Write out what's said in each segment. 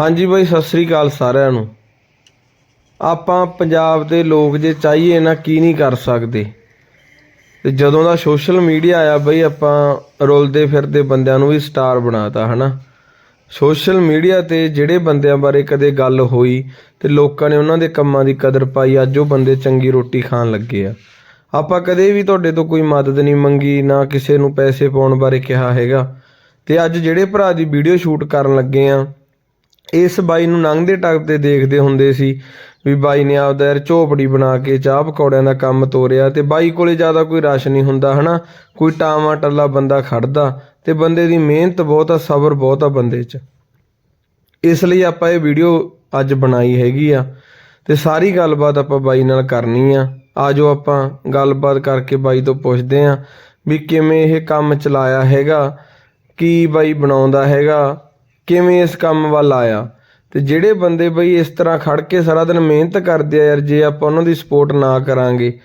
ਹਾਂਜੀ ਬਾਈ, ਸਤਿ ਸ੍ਰੀ ਅਕਾਲ ਸਾਰਿਆਂ ਨੂੰ। ਆਪਾਂ ਪੰਜਾਬ ਦੇ ਲੋਕ ਜੇ ਚਾਹੀਏ ਨਾ, ਕੀ ਨਹੀਂ ਕਰ ਸਕਦੇ? ਤੇ ਜਦੋਂ ਦਾ ਸੋਸ਼ਲ ਮੀਡੀਆ ਆਇਆ ਬਈ, ਆਪਾਂ ਰੁਲਦੇ ਫਿਰਦੇ ਬੰਦਿਆਂ ਨੂੰ ਵੀ ਸਟਾਰ ਬਣਾਤਾ, ਹਨਾ? ਸੋਸ਼ਲ ਮੀਡੀਆ ਤੇ ਜਿਹੜੇ ਬੰਦਿਆਂ ਬਾਰੇ ਕਦੇ ਗੱਲ ਹੋਈ ਤੇ ਲੋਕਾਂ ਨੇ ਉਹਨਾਂ ਦੇ ਕੰਮਾਂ ਦੀ ਕਦਰ ਪਾਈ, ਅੱਜ ਉਹ ਬੰਦੇ ਚੰਗੀ ਰੋਟੀ ਖਾਣ ਲੱਗੇ ਆ। ਆਪਾਂ ਕਦੇ ਵੀ ਤੁਹਾਡੇ ਤੋਂ ਕੋਈ ਮਦਦ ਨਹੀਂ ਮੰਗੀ, ਨਾ ਕਿਸੇ ਨੂੰ ਪੈਸੇ ਪਾਉਣ ਬਾਰੇ ਕਿਹਾ ਹੈਗਾ। ਤੇ ਅੱਜ ਜਿਹੜੇ ਭਰਾ ਦੀ ਵੀਡੀਓ ਸ਼ੂਟ ਕਰਨ ਲੱਗੇ ਆ ਇਸ ਬਾਈ ਨੂੰ ਲੰਘਦੇ ਟੱਪਦੇ ਦੇਖਦੇ ਹੁੰਦੇ ਸੀ ਵੀ ਬਾਈ ਨੇ ਆਪਦਾ ਯਾਰ ਝੋਪੜੀ ਬਣਾ ਕੇ ਚਾਹ ਪਕੌੜਿਆਂ ਦਾ ਕੰਮ ਤੋਰਿਆ ਤੇ ਬਾਈ ਕੋਲੇ ਜ਼ਿਆਦਾ ਕੋਈ ਰਸ਼ ਨਹੀਂ ਹੁੰਦਾ, ਹਨਾ? ਕੋਈ ਟਾਵਾਂ ਟੱਲਾ ਬੰਦਾ ਖੜਦਾ ਤੇ ਬੰਦੇ ਦੀ ਮਿਹਨਤ ਬਹੁਤ ਆ, ਸਬਰ ਬਹੁਤ ਆ ਬੰਦੇ 'ਚ। ਇਸ ਲਈ ਆਪਾਂ ਇਹ ਵੀਡੀਓ ਅੱਜ ਬਣਾਈ ਹੈਗੀ ਆ ਤੇ ਸਾਰੀ ਗੱਲਬਾਤ ਆਪਾਂ ਬਾਈ ਨਾਲ ਕਰਨੀ ਆ। ਆਜੋ ਆਪਾਂ ਗੱਲਬਾਤ ਕਰਕੇ ਬਾਈ ਤੋਂ ਪੁੱਛਦੇ ਆ ਵੀ ਕਿਵੇਂ ਇਹ ਕੰਮ ਚਲਾਇਆ ਹੈਗਾ, ਕੀ ਬਾਈ ਬਣਾਉਂਦਾ ਹੈਗਾ ਕਿਵੇਂ ਇਸ ਕੰਮ ਵੱਲ ਆਇਆ? ਤੇ ਜਿਹੜੇ ਬੰਦੇ ਬਈ ਇਸ ਤਰ੍ਹਾਂ ਖੜ ਕੇ ਸਾਰਾ ਦਿਨ ਮਿਹਨਤ ਕਰਦੇ ਆ ਯਾਰ, ਜੇ ਆਪਾਂ ਉਹਨਾਂ ਦੀ ਸਪੋਰਟ ਨਾ ਕਰਾਂਗੇ,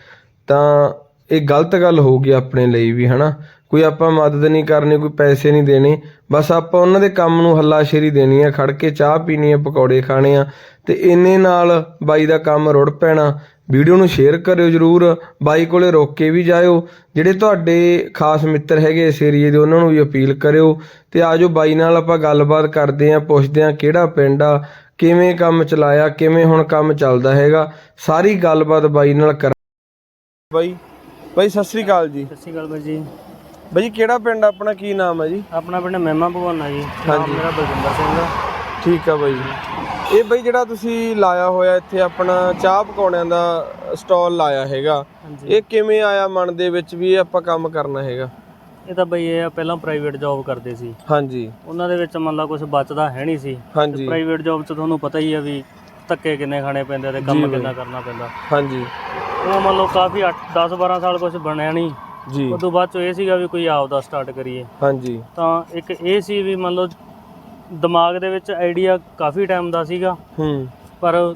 ਤਾਂ ਇਹ ਗਲਤ ਗੱਲ ਹੋਊਗੀ ਆਪਣੇ ਲਈ ਵੀ ਹੈ ਨਾ ਕੋਈ ਆਪਾਂ ਮਦਦ ਨਹੀਂ ਕਰਨੀ ਕੋਈ ਪੈਸੇ ਨਹੀਂ ਦੇਣੇ ਬਸ ਆਪਾਂ ਉਹਨਾਂ ਦੇ ਕੰਮ ਨੂੰ ਹੱਲਾਸ਼ੇਰੀ ਦੇਣੀ ਆ ਖੜ ਕੇ ਚਾਹ ਪੀਣੀ ਆ ਪਕੌੜੇ ਖਾਣੇ ਆ ਤੇ ਇੰਨੇ ਨਾਲ ਬਾਈ ਦਾ ਕੰਮ ਰੁੜ ਪੈਣਾ। ਵੀਡੀਓ ਨੂੰ ਸ਼ੇਅਰ ਕਰਿਓ ਜਰੂਰ ਬਾਈ ਕੋਲੇ ਰੋਕ ਕੇ ਵੀ ਜਾਇਓ। ਜਿਹੜੇ ਤੁਹਾਡੇ ਖਾਸ ਮਿੱਤਰ ਹੈਗੇ ਇਸ ਏਰੀਏ ਦੇ ਉਹਨਾਂ ਨੂੰ ਵੀ ਅਪੀਲ ਕਰਿਓ। ਤੇ ਆਜੋ ਬਾਈ ਨਾਲ ਆਪਾਂ ਗੱਲਬਾਤ ਕਰਦੇ ਆਂ ਪੁੱਛਦੇ ਆਂ ਕਿਹੜਾ ਪਿੰਡ ਆ ਕਿਵੇਂ ਕੰਮ ਚਲਾਇਆ ਕਿਵੇਂ ਹੁਣ ਕੰਮ ਚੱਲਦਾ ਹੈਗਾ। ਸਾਰੀ ਗੱਲਬਾਤ ਬਾਈ ਨਾਲ ਕਰ ਬਾਈ ਬਾਈ ਸਤਿ ਸ੍ਰੀ ਅਕਾਲ ਜੀ। ਸਤਿ ਸ਼੍ਰੀ ਅਕਾਲ ਬਾਈ ਜੀ। ਬਾਈ ਕਿਹੜਾ ਪਿੰਡ ਆਪਣਾ ਕੀ ਨਾਮ ਹੈ ਜੀ? ਆਪਣਾ ਪਿੰਡ ਮਹਿਮਾ ਭਗਵਾਨਾ ਜੀ ਨਾਮ। ਮੇਰਾ ਬਲਜਿੰਦਰ ਸਿੰਘ ਆ। ਠੀਕ ਆ ਬਾਈ ਇਹ ਬਾਈ ਜਿਹੜਾ ਤੁਸੀਂ ਲਾਇਆ ਹੋਇਆ ਇੱਥੇ ਆਪਣਾ ਚਾਹ ਪਕੌੜਿਆਂ ਦਾ ਸਟਾਲ ਲਾਇਆ ਹੈਗਾ। ਇਹ ਕਿਵੇਂ ਆਇਆ ਮਨ ਦੇ ਵਿੱਚ ਵੀ ਆਪਾਂ ਕੰਮ ਕਰਨਾ ਹੈਗਾ? ਇਹ ਤਾਂ ਬਈ ਇਹ ਪਹਿਲਾਂ ਪ੍ਰਾਈਵੇਟ ਜੌਬ ਕਰਦੇ ਸੀ। ਹਾਂਜੀ। ਉਹਨਾਂ ਦੇ ਵਿੱਚ ਮੰਨ ਲਾ ਕੁਝ ਬਚਦਾ ਹੈ ਨਹੀਂ ਸੀ। ਹਾਂਜੀ। ਪ੍ਰਾਈਵੇਟ ਜੌਬ 'ਚ ਤੁਹਾਨੂੰ ਪਤਾ ਹੀ ਆ ਵੀ ਧੱਕੇ ਕਿੰਨੇ ਖਾਣੇ ਪੈਂਦੇ ਤੇ ਕੰਮ। ਕਿੰਨਾ ਕਰਨਾ ਪੈਂਦਾ। ਹਾਂਜੀ। ਉਹ ਮੰਨ ਲਓ ਕਾਫੀ 8 10 12 ਸਾਲ ਕੁਝ ਬਣਿਆ ਨਹੀਂ। ਜੀ। ਉਸ ਤੋਂ ਬਾਅਦ 'ਚ ਇਹ ਸੀਗਾ ਵੀ ਕੋਈ ਆਪ ਦਾ ਸਟਾਰਟ ਕਰੀਏ। ਹਾਂਜੀ। ਤਾਂ ਇੱਕ ਇਹ ਸੀ ਵੀ ਮੰਨ ਲਓ ਦਿਮਾਗ ਦੇ ਵਿੱਚ ਆਈਡੀਆ ਕਾਫੀ ਟਾਈਮ ਦਾ ਸੀਗਾ। ਹੂੰ। ਪਰ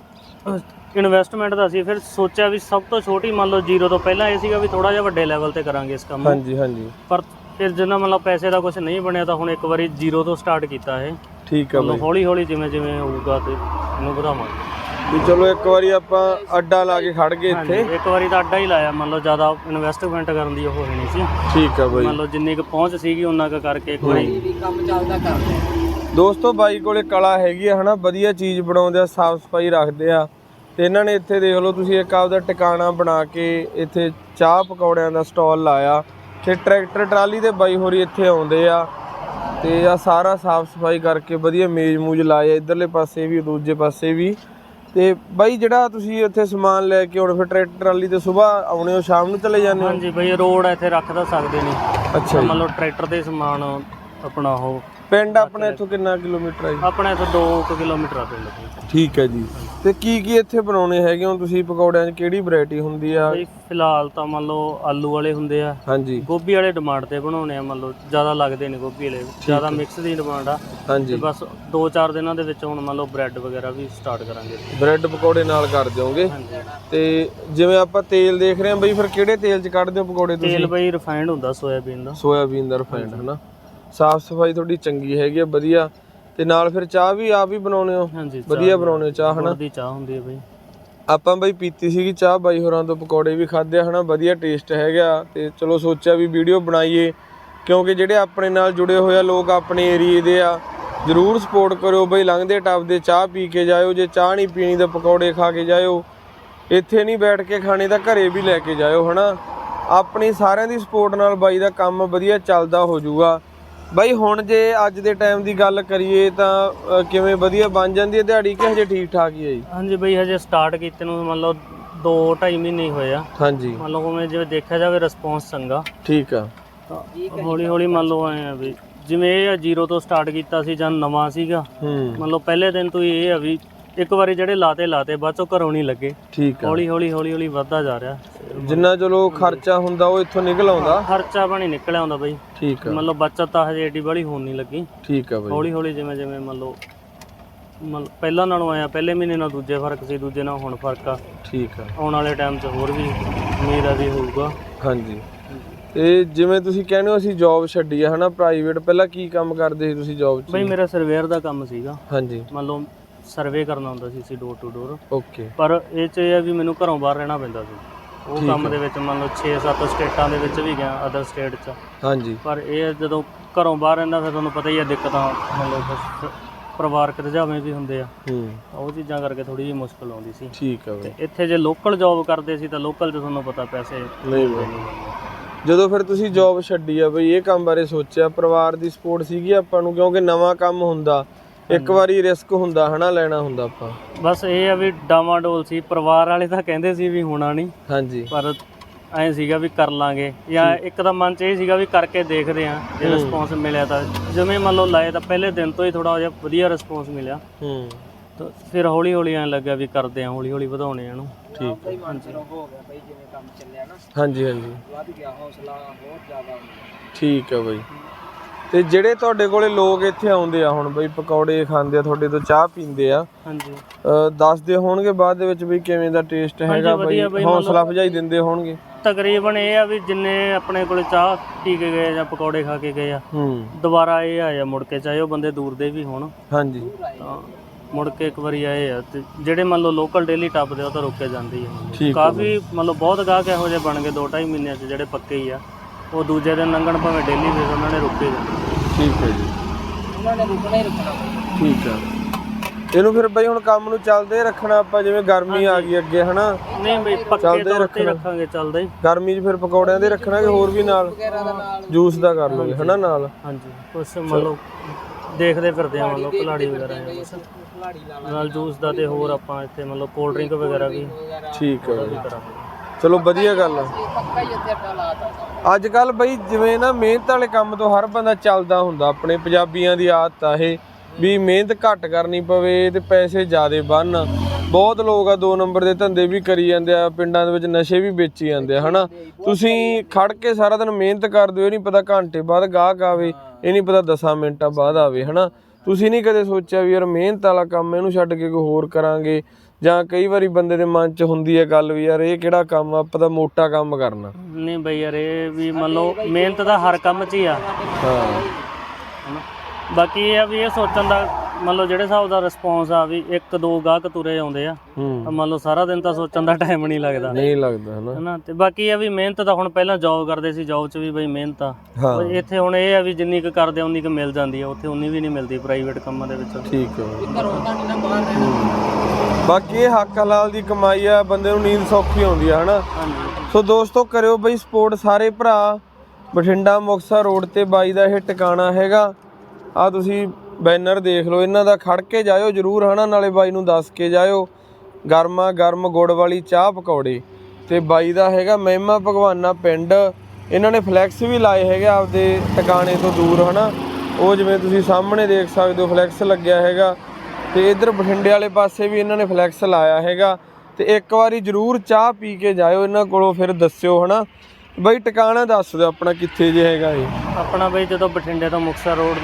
ਇਨਵੈਸਟਮੈਂਟ ਦਾ ਸੀ ਫਿਰ ਸੋਚਿਆ ਵੀ ਸਭ ਤੋਂ ਛੋਟੀ ਮੰਨ ਲਓ ਜ਼ੀਰੋ ਤੋਂ ਪਹਿਲਾਂ ਇਹ ਸੀਗਾ ਵੀ ਥੋੜਾ ਜਿਹਾ ਵੱਡੇ ਲੈਵਲ ਤੇ ਕਰਾਂਗੇ ਇਸ ਕੰਮ ਨੂੰ। ਹਾਂਜੀ ਹਾਂਜੀ। ਪਰ ਫਿਰ ਜਿੰਨਾ ਮਤਲਬ ਪੈਸੇ ਦਾ ਕੁਝ ਨਹੀਂ ਬਣਿਆ ਤਾਂ ਹੁਣ ਇੱਕ ਵਾਰੀ ਜ਼ੀਰੋ ਤੋਂ ਸਟਾਰਟ ਕੀਤਾ ਇਹ। ਠੀਕ ਆ ਬਾਈ ਹੌਲੀ ਹੌਲੀ ਜਿਵੇਂ ਜਿਵੇਂ ਹੋਊਗਾ ਤੇ ਇਹਨੂੰ ਵਧਾਵਾਂਗੇ। ਵੀ ਚਲੋ ਇੱਕ ਵਾਰੀ ਆਪਾਂ ਅੱਡਾ ਲਾ ਕੇ ਖੜ ਗਏ ਹਾਂਜੀ ਇੱਥੇ ਇੱਕ ਵਾਰੀ ਤਾਂ ਅੱਡਾ ਹੀ ਲਾਇਆ ਮੰਨ ਲਓ ਜ਼ਿਆਦਾ ਇਨਵੈਸਟਮੈਂਟ ਕਰਨ ਦੀ ਉਹ ਹੋਈ ਨਹੀਂ ਸੀ। ਠੀਕ ਆ ਬਾਈ। ਮੰਨ ਲਓ ਜਿੰਨੀ ਕੁ ਪਹੁੰਚ ਸੀਗੀ ਉਹਨਾਂ ਕੁ ਕਰਕੇ ਇੱਕ ਵਾਰੀ। ਦੋਸਤੋ ਬਾਈ ਕੋਲੇ ਕਲਾ ਹੈਗੀ ਆ ਹਨਾ? ਵਧੀਆ ਚੀਜ਼ ਬਣਾਉਂਦੇ ਆ ਸਾਫ਼ ਸਫ਼ਾਈ ਰੱਖਦੇ ਆ। ਤੇ ਇਹਨਾਂ ਨੇ ਇੱਥੇ ਦੇਖ ਲਓ ਤੁਸੀਂ ਇੱਕ ਆਪਦਾ ਟਿਕਾਣਾ ਬਣਾ ਕੇ ਇੱਥੇ ਚਾਹ ਪਕੌੜਿਆਂ ਦਾ ਸਟਾਲ ਲਾਇਆ। ਤੇ ਟਰੈਕਟਰ ਟਰਾਲੀ ਦੇ ਬਾਈ ਹੋਰੀ ਇੱਥੇ ਆਉਂਦੇ ਆ। ਤੇ ਆ ਸਾਰਾ ਸਾਫ਼ ਸਫ਼ਾਈ ਕਰਕੇ ਵਧੀਆ ਮੇਜ਼ ਮੂਜ ਲਾਏ ਆ। ਇਧਰਲੇ ਪਾਸੇ ਵੀ ਦੂਜੇ ਪਾਸੇ ਵੀ। ਤੇ ਬਾਈ ਜਿਹੜਾ ਤੁਸੀਂ ਇੱਥੇ ਸਮਾਨ ਲੈ ਕੇ ਆਉਣੇ ਫਿਰ ਟਰੈਕਟਰ ਟਰਾਲੀ ਤੇ ਸਵੇਰ ਆਉਣੇ ਹੋ ਸ਼ਾਮ ਨੂੰ ਚਲੇ ਜਾਂਦੇ ਹੋ? ਹਾਂਜੀ ਬਈ ਰੋਡ ਇੱਥੇ ਰੱਖ ਤਾਂ ਸਕਦੇ ਨਹੀਂ ਅੱਛਾ ਜੀ। ਮੰਨ ਲਓ ਟਰੈਕਟਰ ਦੇ ਸਮਾਨ ਆਪਣਾ ਉਹ ਪਿੰਡ ਆਪਣਾ ਇੱਥੋਂ ਕਿੰਨਾ ਕਿਲੋਮੀਟਰ ਹੈ ਜੀ? ਆਪਣੇ ਤੋਂ 2 ਕਿਲੋਮੀਟਰ ਆ ਪਿੰਡ ਤੋਂ। ਠੀਕ ਹੈ ਜੀ। ਤੇ ਕੀ ਕੀ ਇੱਥੇ ਬਣਾਉਣੇ ਹੈਗੇ ਹੋ? ਤੁਸੀਂ ਪਕੌੜਿਆਂ 'ਚ ਕਿਹੜੀ ਵੈਰਾਈਟੀ ਹੁੰਦੀ ਆ? ਬਈ ਫਿਲਹਾਲ ਤਾਂ ਮੰਨ ਲਓ ਆਲੂ ਵਾਲੇ ਹੁੰਦੇ ਆ। ਹਾਂਜੀ। ਗੋਭੀ ਵਾਲੇ ਡਿਮਾਂਡ ਤੇ ਬਣਾਉਣੇ ਆ ਮੰਨ ਲਓ ਜ਼ਿਆਦਾ ਲੱਗਦੇ ਨੇ ਗੋਭੀ ਵਾਲੇ। ਜ਼ਿਆਦਾ ਮਿਕਸ ਦੀ ਡਿਮਾਂਡ ਆ। ਤੇ ਹਾਂਜੀ ਬਸ 2-4 ਦਿਨਾਂ ਦੇ ਵਿੱਚ ਹੁਣ ਮੰਨ ਲਓ ਬ੍ਰੈਡ ਵਗੈਰਾ ਵੀ ਸਟਾਰਟ ਕਰਾਂਗੇ। ਬ੍ਰੈਡ ਪਕੌੜੇ ਨਾਲ ਕਰ ਦਿਓਗੇ। ਹਾਂਜੀ। ਤੇ ਜਿਵੇਂ ਆਪਾਂ ਤੇਲ ਦੇਖ ਰਹੇ ਹਾਂ ਬਈ ਫਿਰ ਕਿਹੜੇ ਤੇਲ 'ਚ ਕੱਢਦੇ ਹੋ ਪਕੌੜੇ ਤੇਲ ਤੁਸੀਂ ਬਈ ਰਿਫਾਈਨਡ ਹੁੰਦਾ ਸੋਇਆਬੀਨ ਦਾ। ਸੋਇਆਬੀਨ ਦਾ ਰਿਫਾਈਨਡ ਹਨਾ? ਸਾਫ਼ ਸਫ਼ਾਈ ਤੁਹਾਡੀ ਚੰਗੀ ਹੈਗੀ ਆ ਵਧੀਆ। ਤੇ ਨਾਲ ਫਿਰ ਚਾਹ ਵੀ ਆਪ ਹੀ ਬਣਾਉਣੇ ਹੋ? ਹਾਂਜੀ ਵਧੀਆ ਬਣਾਉਣੇ ਹੋ ਚਾਹ ਹਨਾ? ਦੀ ਚਾਹ ਹੁੰਦੀ ਹੈ ਬਈ। ਆਪਾਂ ਬਈ ਪੀਤੀ ਸੀਗੀ ਚਾਹ ਬਾਈ ਹੋਰਾਂ ਤੋਂ ਪਕੌੜੇ ਵੀ ਖਾਦੇ ਆ ਹਨਾ? ਵਧੀਆ ਟੇਸਟ ਹੈਗਾ। ਤੇ ਚਲੋ ਸੋਚਿਆ ਵੀ ਵੀਡੀਓ ਬਣਾਈਏ ਕਿਉਂਕਿ ਜਿਹੜੇ ਆਪਣੇ ਨਾਲ ਜੁੜੇ ਹੋਏ ਆ ਲੋਕ ਆਪਣੇ ਏਰੀਏ ਦੇ ਆ ਜਰੂਰ ਸਪੋਰਟ ਕਰਿਓ ਬਈ। ਲੰਘਦੇ ਟੱਪਦੇ ਚਾਹ ਪੀ ਕੇ ਜਾਇਓ ਜੇ ਚਾਹ ਨਹੀਂ ਪੀਣੀ ਤਾਂ ਪਕੌੜੇ ਖਾ ਕੇ ਜਾਇਓ। ਇੱਥੇ ਨਹੀਂ ਬੈਠ ਕੇ ਖਾਣੇ ਤਾਂ ਘਰੇ ਵੀ ਲੈ ਕੇ ਜਾਇਓ ਹਨਾ? ਆਪਣੀ ਸਾਰਿਆਂ ਦੀ ਸਪੋਰਟ ਨਾਲ ਬਾਈ ਦਾ ਕੰਮ ਵਧੀਆ ਚੱਲਦਾ ਹੋ ਜਾਊਗਾ। ਬਾਈ ਹੁਣ ਜੇ ਅੱਜ ਦੇ ਟਾਈਮ ਦੀ ਗੱਲ ਕਰੀਏ ਤਾਂ ਕਿਵੇਂ ਵਧੀਆ ਬਣ ਜਾਂਦੀ ਹੈ ਦਿਹਾੜੀ ਕਿ ਹਜੇ ਠੀਕ ਠਾਕ ਹੀ ਹੈ ਜੀ? ਹਾਂਜੀ ਬਈ ਹਜੇ ਸਟਾਰਟ ਕੀਤੇ ਨੂੰ ਮੰਨ ਲਓ 2-2.5 ਮਹੀਨੇ ਹੀ ਹੋਏ ਆ। ਹਾਂਜੀ। ਮੰਨ ਲਓ ਜਿਵੇਂ ਜਿਵੇਂ ਦੇਖਿਆ ਜਾਵੇ ਰਿਸਪੌਂਸ ਚੰਗਾ। ਠੀਕ ਆ। ਹੌਲੀ ਹੌਲੀ ਮੰਨ ਲਓ ਐ ਆ ਵੀ ਜਿਵੇਂ ਇਹ ਆ ਜ਼ੀਰੋ ਤੋਂ ਸਟਾਰਟ ਕੀਤਾ ਸੀ ਜਾਂ ਨਵਾਂ ਸੀਗਾ। ਮੰਨ ਲਓ ਪਹਿਲੇ ਦਿਨ ਤੋਂ ਹੀ ਇਹ ਆ ਵੀ ਇੱਕ ਵਾਰੀ ਜਿਹੜੇ ਲਾਤੇ ਲਾਤੇ ਬਾਅਦ ਚੋਂ ਘਰੋਂ ਨਹੀਂ ਲੱਗੇ। ਠੀਕ ਆ। ਹੌਲੀ ਹੌਲੀ ਹੌਲੀ ਹੌਲੀ ਵੱਧਦਾ ਜਾ ਰਿਹਾ। ਜਿੰਨਾ ਚਲੋ ਖਰਚਾ ਹੁੰਦਾ ਉਹ ਇੱਥੋਂ ਨਿਕਲ ਆਉਂਦਾ। ਖਰਚਾ ਪਾਣੀ ਨਿਕਲ ਆਉਂਦਾ ਬਈ। ਠੀਕ ਆ। ਮੰਨ ਲਓ ਬੱਚਤ ਤਾਂ ਹਜੇ ਏਡੀ ਬੜੀ ਹੋਣ ਨਹੀਂ ਲੱਗੀ। ਠੀਕ ਆ ਬਾਈ। ਹੌਲੀ ਹੌਲੀ ਜਿਵੇਂ ਜਿਵੇਂ ਮੰਨ ਲਓ ਮੰਨ ਪਹਿਲਾਂ ਨਾਲੋਂ ਆਇਆ ਪਹਿਲੇ ਮਹੀਨੇ ਨਾਲ ਦੂਜੇ ਫ਼ਰਕ ਸੀ ਦੂਜੇ ਨਾਲ ਹੁਣ ਫ਼ਰਕ ਆ। ਠੀਕ ਆ। ਆਉਣ ਵਾਲੇ ਟਾਈਮ 'ਚ ਹੋਰ ਵੀ ਉਮੀਦ ਆ ਵੀ ਹੋਊਗਾ। ਹਾਂਜੀ। ਤੇ ਜਿਵੇਂ ਤੁਸੀਂ ਕਹਿੰਦੇ ਹੋ ਅਸੀਂ ਜੌਬ ਛੱਡੀ ਆ ਹਨਾ ਪ੍ਰਾਈਵੇਟ ਪਹਿਲਾਂ ਕੀ ਕੰਮ ਕਰਦੇ ਸੀ ਤੁਸੀਂ ਜੌਬ 'ਚ? ਬਈ ਮੇਰਾ ਸਰਵੇਅਰ ਦਾ ਕੰਮ ਸੀਗਾ। ਹਾਂਜੀ। ਮੰਨ ਲਓ ਸਰਵੇ ਕਰਨਾ ਹੁੰਦਾ ਸੀ ਸੀ ਡੋਰ ਟੂ ਡੋਰ ਓਕੇ ਪਰ ਇਹ ਚ ਇਹ ਆ ਵੀ ਮੈਨੂੰ ਘਰੋਂ ਬਾਹਰ ਰਹਿਣਾ ਪੈਂਦਾ ਸੀ। ਉਹ ਕੰਮ ਦੇ ਵਿੱਚ ਮੰਨ ਲਓ 6-7 ਸਟੇਟਾਂ ਦੇ ਵਿੱਚ ਵੀ ਗਿਆ ਅਦਰ ਸਟੇਟ 'ਚ। ਹਾਂਜੀ। ਪਰ ਇਹ ਜਦੋਂ ਘਰੋਂ ਬਾਹਰ ਰਹਿੰਦਾ ਫਿਰ ਤੁਹਾਨੂੰ ਪਤਾ ਹੀ ਆ ਦਿੱਕਤਾਂ ਮੰਨ ਲਓ ਫਿਰ ਪਰਿਵਾਰਕ ਰੁਝਾਵੇਂ ਵੀ ਹੁੰਦੇ ਆ। ਹੂੰ। ਉਹ ਚੀਜ਼ਾਂ ਕਰਕੇ ਥੋੜੀ ਜਿਹੀ ਮੁਸ਼ਕਲ ਆਉਂਦੀ ਸੀ। ਠੀਕ ਆ ਬਈ। ਇੱਥੇ ਜੇ ਲੋਕਲ ਜੌਬ ਕਰਦੇ ਸੀ ਤਾਂ ਲੋਕਲ 'ਚ ਤੁਹਾਨੂੰ ਪਤਾ ਪੈਸੇ ਨਹੀਂ ਬਈ। ਜਦੋਂ ਫਿਰ ਤੁਸੀਂ ਜੌਬ ਛੱਡੀ ਆ ਬਈ ਇਹ ਕੰਮ ਬਾਰੇ ਸੋਚਿਆ ਪਰਿਵਾਰ ਦੀ ਸਪੋਰਟ ਸੀਗੀ ਆਪਾਂ ਨੂੰ? ਕਿਉਂਕਿ ਨਵਾਂ ਕੰਮ ਹੁੰਦਾ ਇੱਕ ਵਾਰੀ ਰਿਸਕ ਹੁੰਦਾ ਹਨਾ ਲੈਣਾ ਹੁੰਦਾ ਆਪਾਂ। ਬਸ ਇਹ ਆ ਵੀ ਡਾਮਾਡੋਲ ਸੀ ਪਰਿਵਾਰ ਵਾਲੇ ਤਾਂ ਕਹਿੰਦੇ ਸੀ ਵੀ ਹੋਣਾ ਨਹੀਂ। ਹਾਂਜੀ। ਪਰ ਐ ਸੀਗਾ ਵੀ ਕਰ ਲਾਂਗੇ। ਜਾਂ ਇੱਕ ਤਾਂ ਮਨ ਚ ਇਹ ਸੀਗਾ ਵੀ ਕਰਕੇ ਦੇਖਦੇ ਆਂ ਜੇ ਰਿਸਪੌਂਸ ਮਿਲਿਆ ਤਾਂ। ਜਿਵੇਂ ਮੰਨ ਲਓ ਲਾਏ ਤਾਂ ਪਹਿਲੇ ਦਿਨ ਤੋਂ ਹੀ ਥੋੜਾ ਜਿਹਾ ਵਧੀਆ ਰਿਸਪੌਂਸ ਮਿਲਿਆ। ਹੂੰ। ਤਾਂ ਫਿਰ ਹੌਲੀ ਹੌਲੀ ਐਂ ਲੱਗਿਆ ਵੀ ਕਰਦੇ ਆਂ ਹੌਲੀ ਹੌਲੀ ਵਧਾਉਣੇ ਆ ਇਹਨੂੰ। ਠੀਕ ਹੈ। ਹਾਂਜੀ ਹਾਂਜੀ। ਹਾਂਜੀ ਠੀਕ ਹੈ ਬਈ। ਤੇ ਜਿਹੜੇ ਤੁਹਾਡੇ ਕੋਲੇ ਲੋਕ ਇੱਥੇ ਆਉਂਦੇ ਆ ਹੁਣ ਬਈ ਪਕੌੜੇ ਖਾਂਦੇ ਆ ਤੁਹਾਡੇ ਤੋਂ ਚਾਹ ਪੀਂਦੇ ਆ ਹਾਂਜੀ। ਦੱਸਦੇ ਹੋਣਗੇ ਬਾਅਦ ਦੇ ਵਿੱਚ ਬਈ ਕਿਵੇਂ ਦਾ ਟੇਸਟ ਹੈਗਾ ਬਈ ਹੌਸਲਾ ਅਫਜਾਈ ਦਿੰਦੇ ਹੋਣਗੇ। ਤਕਰੀਬਨ ਇਹ ਆ ਵੀ ਜਿੰਨੇ ਆਪਣੇ ਕੋਲੇ ਚਾਹ ਪੀ ਕੇ ਗਏ ਜਾਂ ਪਕੌੜੇ ਖਾ ਕੇ ਗਏ ਆ ਹੂੰ। ਦੁਬਾਰਾ ਇਹ ਆਇਆ ਮੁੜ ਕੇ ਚਾਹੇ ਉਹ ਬੰਦੇ ਦੂਰ ਦੇ ਵੀ ਹੋਣ। ਹਾਂਜੀ। ਤਾਂ ਮੁੜ ਕੇ ਇੱਕ ਵਾਰੀ ਆਏ ਆ ਤੇ ਜਿਹੜੇ ਮੰਨ ਲਓ ਲੋਕਲ ਡੇਲੀ ਟੱਪਦੇ ਆ ਉਹ ਤਾਂ ਰੁਕੇ ਜਾਂਦੇ ਹੀ ਆ ਕਾਫੀ ਮੰਨ ਲਓ ਬਹੁਤ ਗਾਹਕ ਇਹੋ ਜਿਹੇ ਬਣ ਗਏ 2.5 ਮਹੀਨਿਆਂ 'ਚ ਜਿਹੜੇ ਪੱਕੇ ਹੀ ਆ। ਉਹ ਦੂਜੇ ਦਿਨ ਲੰਘਣ ਭਾਵੇਂ ਡੇਲੀ ਵੇ ਉਹਨਾਂ ਨੇ ਰੁਕੇ ਜਾਣਾ। ਠੀਕ ਹੈ ਜੀ। ਉਹਨਾਂ ਨੇ ਰੁਕਣਾ ਹੀ। ਰੁਕਣਾ ਠੀਕ ਆ ਇਹਨੂੰ ਫਿਰ ਬਈ ਹੁਣ ਕੰਮ ਨੂੰ ਚੱਲਦੇ ਰੱਖਣਾ ਆਪਾਂ ਜਿਵੇਂ ਗਰਮੀ ਆ ਗਈ ਅੱਗੇ ਹਨਾ? ਨਹੀਂ ਬਈ ਪੱਕੇ ਤੌਰ ਤੇ। ਰੱਖਾਂਗੇ ਚੱਲਦਾ। ਹੀ ਗਰਮੀ 'ਚ ਫਿਰ ਪਕੌੜਿਆਂ ਦੇ ਰੱਖਣਾ ਕਿ ਹੋਰ ਵੀ ਨਾਲ। ਜੂਸ ਦਾ ਕਰ ਲਓਗੇ ਹਨਾ ਨਾਲ? ਹਾਂਜੀ ਕੁਛ ਮੰਨ ਲਓ ਦੇਖਦੇ ਫਿਰਦੇ ਆ ਮੰਨ ਲਓ ਕਲਾੜੀ ਵਗੈਰਾ ਜਾਂ ਨਾਲ ਜੂਸ ਦਾ ਤੇ ਹੋਰ ਆਪਾਂ ਇੱਥੇ ਮੰਨ ਲਓ ਕੋਲਡ ਡਰਿੰਕ ਵਗੈਰਾ ਵੀ ਠੀਕ ਹੈ ਕਰਾਂਗੇ। ਚਲੋ ਵਧੀਆ ਗੱਲ ਆ। ਅੱਜ ਕੱਲ ਬਈ ਜਿਵੇਂ ਨਾ ਮਿਹਨਤ ਵਾਲੇ ਕੰਮ ਤੋਂ ਹਰ ਬੰਦਾ ਚੱਲਦਾ ਹੁੰਦਾ ਆਪਣੇ ਪੰਜਾਬੀਆਂ ਦੀ ਆਦਤ ਆ ਇਹ ਵੀ ਮਿਹਨਤ ਘੱਟ ਕਰਨੀ ਪਵੇ ਤੇ ਪੈਸੇ ਜ਼ਿਆਦੇ ਬਣਨ ਬਹੁਤ ਲੋਕ ਆ ਦੋ ਨੰਬਰ ਦੇ ਧੰਦੇ ਵੀ ਕਰੀ ਜਾਂਦੇ ਆ ਪਿੰਡਾਂ ਦੇ ਵਿੱਚ ਨਸ਼ੇ ਵੀ ਵੇਚੀ ਜਾਂਦੇ ਆ ਹਨਾ? ਤੁਸੀਂ ਖੜ ਕੇ ਸਾਰਾ ਦਿਨ ਮਿਹਨਤ ਕਰਦੇ ਹੋ ਇਹ ਨਹੀਂ ਪਤਾ ਘੰਟੇ ਬਾਅਦ ਗਾਹਕ ਆਵੇ ਇਹ ਨਹੀਂ ਪਤਾ 10 ਮਿੰਟਾਂ ਬਾਅਦ ਆਵੇ ਹਨਾ? ਤੁਸੀਂ ਨਹੀਂ ਕਦੇ ਸੋਚਿਆ ਵੀ ਯਾਰ ਮਿਹਨਤ ਵਾਲਾ ਕੰਮ ਇਹਨੂੰ ਛੱਡ ਕੇ ਕੋਈ ਹੋਰ ਕਰਾਂਗੇ? ਜਾਂ ਕਈ ਵਾਰੀ ਬੰਦੇ ਦੇ ਮਨ 'ਚ ਹੁੰਦੀ ਹੈ ਗੱਲ ਵੀ ਯਾਰ ਇਹ ਕਿਹੜਾ ਕੰਮ ਆ ਆਪਾਂ ਤਾਂ ਮੋਟਾ ਕੰਮ ਕਰਨਾ। ਨਹੀਂ ਬਈ ਯਾਰ ਇਹ ਵੀ ਮੰਨ ਲਓ ਮਿਹਨਤ ਦਾ ਹਰ ਕੰਮ 'ਚ ਹੀ ਆ। ਹਾਂ। ਬਾਕੀ ਇਹ ਆ ਵੀ ਇਹ ਸੋਚਣ ਦਾ ਮੰਨ ਲਓ ਜਿਹੜੇ ਹਿਸਾਬ ਦਾ ਰਿਸਪੌਂਸ ਆ ਵੀ ਇੱਕ ਦੋ ਗਾਹਕ ਤੁਰੇ ਆਉਂਦੇ ਆ ਹੂੰ। ਮੰਨ ਲਓ ਸਾਰਾ ਦਿਨ ਤਾਂ ਸੋਚਣ ਦਾ ਟਾਈਮ ਨਹੀਂ ਲੱਗਦਾ। ਨਹੀਂ ਲੱਗਦਾ ਹਨਾ। ਹਨਾ ਤੇ ਬਾਕੀ ਇਹ ਆ ਵੀ ਮਿਹਨਤ ਤਾਂ ਹੁਣ ਪਹਿਲਾਂ ਜੌਬ ਕਰਦੇ ਸੀ ਜੌਬ 'ਚ ਵੀ ਬਈ ਮਿਹਨਤ ਆ। ਹਾਂ। ਪਰ ਇੱਥੇ ਹੁਣ ਇਹ ਆ ਵੀ ਜਿੰਨੀ ਕੁ ਕਰਦੇ ਆ ਉਨੀ ਕੁ ਮਿਲ ਜਾਂਦੀ ਆ ਉੱਥੇ ਉਨੀ ਵੀ ਨਹੀਂ ਮਿਲਦੀ ਪ੍ਰਾਈਵੇਟ ਕੰਮਾਂ ਦੇ ਵਿੱਚ। ਠੀਕ ਹੈ ਹੂੰ। ਬਾਕੀ ਇਹ ਹੱਕ ਹਲਾਲ ਦੀ ਕਮਾਈ ਆ ਬੰਦੇ ਨੂੰ ਨੀਂਦ ਸੌਖੀ ਆਉਂਦੀ ਆ ਹਨਾ। ਹਾਂਜੀ। ਸੋ ਦੋਸਤੋ ਕਰਿਓ ਬਈ ਸਪੋਰਟ ਸਾਰੇ ਭਰਾ। ਬਠਿੰਡਾ ਮੁਕਤਸਰ ਰੋਡ ਤੇ ਬਾਈ ਦਾ ਇਹ ਟਿਕਾਣਾ ਹੈਗਾ। ਆ ਤੁਸੀਂ ਬੈਨਰ ਦੇਖ ਲਓ, ਇਹਨਾਂ ਦਾ ਖੜ ਕੇ ਜਾਇਓ ਜਰੂਰ ਹਨਾ, ਨਾਲੇ ਬਾਈ ਨੂੰ ਦੱਸ ਕੇ ਜਾਇਓ। ਗਰਮਾ ਗਰਮ ਗੁੜ ਵਾਲੀ ਚਾਹ ਪਕੌੜੇ। ਤੇ ਬਾਈ ਦਾ ਹੈਗਾ ਮਹਿਮਾ ਭਗਵਾਨਾ ਪਿੰਡ। ਇਹਨਾਂ ਨੇ ਫਲੈਕਸ ਵੀ ਲਾਏ ਹੈਗੇ ਆਪਦੇ ਟਿਕਾਣੇ ਤੋਂ ਦੂਰ ਹਨਾ। ਉਹ ਜਿਵੇਂ ਤੁਸੀਂ ਸਾਹਮਣੇ ਦੇਖ ਸਕਦੇ ਹੋ, ਫਲੈਕਸ ਲੱਗਿਆ ਹੈਗਾ। ਤੇ ਇਧਰ ਬਠਿੰਡੇ ਵਾਲੇ ਪਾਸੇ ਵੀ ਇਹਨਾਂ ਨੇ ਫਲੈਕਸ ਲਾਇਆ ਹੈਗਾ। ਤੇ ਇੱਕ ਵਾਰੀ ਜਰੂਰ ਚਾਹ ਪੀ ਕੇ ਜਾਇਓ, ਇਹਨਾਂ ਕੋਲੋਂ ਫਿਰ ਦੱਸਿਓ ਹਨਾ। ਬਈ ਟਿਕਾਣਾ ਦੱਸ ਦਿਓ ਆਪਣਾ ਕਿੱਥੇ ਜੇ ਹੈਗਾ ਇਹ। ਆਪਣਾ ਬਈ ਜਦੋਂ ਬਠਿੰਡੇ ਤੋਂ ਮੁਕਤਸਰ ਰੋਡ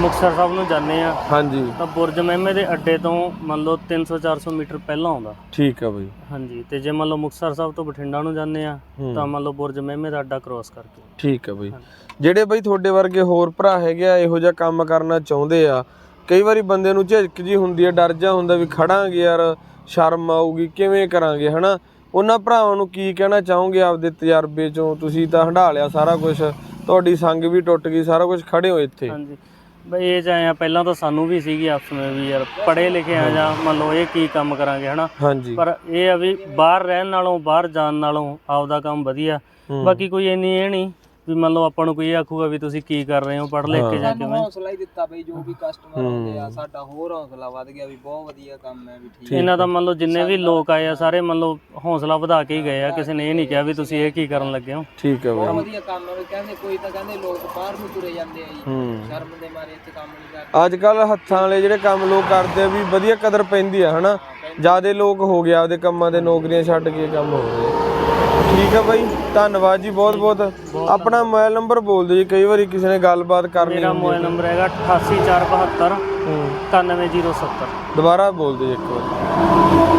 ਮੁਕਤਸਰ ਸਾਹਿਬ ਨੂੰ ਜਾਂਦੇ ਆ ਹਾਂਜੀ। ਤਾਂ ਬੁਰਜ ਮਹਿਮੇ ਦੇ ਅੱਡੇ ਤੋਂ ਮੰਨ ਲਓ 300 400 ਮੀਟਰ ਪਹਿਲਾਂ ਆਉਂਦਾ। ਠੀਕ ਆ ਬਈ। ਹਾਂਜੀ ਤੇ ਜੇ ਮੰਨ ਲਓ ਮੁਕਤਸਰ ਸਾਹਿਬ ਤੋਂ ਬਠਿੰਡਾ ਨੂੰ ਜਾਂਦੇ ਆ ਹੂੰ। ਤਾਂ ਮੰਨ ਲਓ ਬੁਰਜ ਮਹਿਮੇ ਦਾ ਅੱਡਾ ਕ੍ਰੋਸ ਕਰਕੇ। ਠੀਕ ਆ ਬਈ। ਜਿਹੜੇ ਬਈ ਤੁਹਾਡੇ ਵਰਗੇ ਹੋਰ ਭਰਾ ਹੈਗੇ ਆ ਇਹੋ ਜਿਹਾ ਕੰਮ ਕਰਨਾ ਚਾਹੁੰਦੇ ਆ ਕਈ ਵਾਰੀ ਬੰਦੇ ਨੂੰ ਝਿਜਕ ਜੀ ਹੁੰਦੀ ਆ ਡਰ ਜਾ ਹੁੰਦਾ ਵੀ ਖੜਾਂਗੇ ਯਾਰ ਸ਼ਰਮ ਆਊਗੀ ਕਿਵੇਂ ਕਰਾਂਗੇ ਹਨਾ? ਉਹਨਾਂ ਭਰਾਵਾਂ ਨੂੰ ਕੀ ਕਹਿਣਾ ਚਾਹੋਗੇ ਆਪਦੇ ਤਜਰਬੇ ਚੋਂ? ਤੁਸੀਂ ਤਾਂ ਹੰਢਾ ਲਿਆ ਸਾਰਾ ਕੁਝ ਤੁਹਾਡੀ ਸੰਗ ਵੀ ਟੁੱਟ ਗਈ ਸਾਰਾ ਕੁਝ ਖੜੇ ਹੋ ਇੱਥੇ। ਹਾਂਜੀ। ਬਈ ਇਹ ਆਇਆ ਪਹਿਲਾਂ ਤਾਂ ਸਾਨੂੰ ਵੀ ਸੀਗੀ ਆਪਸ ਵਿੱਚ ਵੀ ਯਾਰ ਪੜ੍ਹੇ ਲਿਖੇ ਆ ਜਾਂ ਮੰਨ ਲਓ ਇਹ ਕੀ ਕੰਮ ਕਰਾਂਗੇ ਹਨਾ? ਹਾਂਜੀ। ਪਰ ਇਹ ਆ ਵੀ ਬਾਹਰ ਰਹਿਣ ਨਾਲੋਂ ਬਾਹਰ ਜਾਣ ਨਾਲੋਂ ਆਪਦਾ ਕੰਮ ਵਧੀਆ। ਬਾਕੀ ਕੋਈ ਇੰਨੀ ਇਹ ਨਹੀਂ ਵੀ ਮੰਨ ਲਓ ਆਪਾਂ ਨੂੰ ਕੋਈ ਇਹ ਆਖੂਗਾ ਵੀ ਤੁਸੀਂ ਕੀ ਕਰ ਰਹੇ ਹੋ ਪੜ੍ਹ ਲਿਖ ਕੇ ਜਾਂ ਕਿਵੇਂ? ਹੌਸਲਾ ਹੀ ਦਿੱਤਾ ਬਈ ਜੋ ਵੀ ਕਸਟਮਰ ਆਉਂਦੇ ਆ ਸਾਡਾ ਹੋਰ ਹੌਸਲਾ ਵੱਧ ਗਿਆ ਵੀ ਬਹੁਤ ਵਧੀਆ ਕੰਮ ਹੈ ਵੀ ਠੀਕ ਇਹਨਾਂ ਦਾ ਮੰਨ ਲਓ ਜਿੰਨੇ ਵੀ ਲੋਕ ਆਏ ਆ ਸਾਰੇ ਮੰਨ ਲਓ ਹੌਸਲਾ ਵਧਾ ਕੇ ਹੀ ਗਏ ਆ ਕਿਸੇ ਨੇ ਇਹ ਨਹੀਂ ਕਿਹਾ ਵੀ ਤੁਸੀਂ ਇਹ ਕੀ ਕਰਨ ਲੱਗੇ ਹੋ। ਠੀਕ ਆ ਬਈ। ਵਧੀਆ ਕੰਮ ਹੈ ਵੀ ਕਹਿੰਦੇ ਕੋਈ ਤਾਂ ਕਹਿੰਦੇ ਲੋਕ ਬਾਹਰ ਨੂੰ ਤੁਰੇ ਜਾਂਦੇ ਆ ਜੀ। ਹੂੰ। ਸ਼ਰਮ ਦੇ ਮਾਰੇ ਇੱਥੇ ਕੰਮ ਨਹੀਂ ਕਰਦੇ। ਅੱਜ ਕੱਲ ਹੱਥਾਂ ਵਾਲੇ ਜਿਹੜੇ ਕੰਮ ਲੋਕ ਕਰਦੇ ਆ ਵੀ ਵਧੀਆ ਕਦਰ ਪੈਂਦੀ ਆ ਹਨਾ? ਜਿਆਦੇ ਲੋਕ ਹੋ ਗਿਆ ਆਪਦੇ ਕੰਮਾਂ ਦੇ ਨੌਕਰੀਆਂ ਛੱਡ ਕੇ ਕੰਮ ਹੋ ਗਏ। ਠੀਕ ਆ ਬਾਈ ਧੰਨਵਾਦ ਜੀ ਬਹੁਤ ਬਹੁਤ। ਆਪਣਾ ਮੋਬਾਈਲ ਨੰਬਰ ਬੋਲ ਦਿਓ ਜੀ ਕਈ ਵਾਰੀ ਕਿਸੇ ਨੇ ਗੱਲਬਾਤ ਕਰਨੀ ਮੇਰਾ ਮੋਬਾਈਲ ਨੰਬਰ ਹੈਗਾ 88472 ਹੂੰ। 91070 ਦੁਬਾਰਾ ਬੋਲ ਦਿਓ ਇੱਕ ਵਾਰ।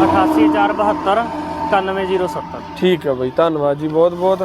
88472 91070 ਠੀਕ ਆ ਬਾਈ ਧੰਨਵਾਦ ਜੀ ਬਹੁਤ ਬਹੁਤ।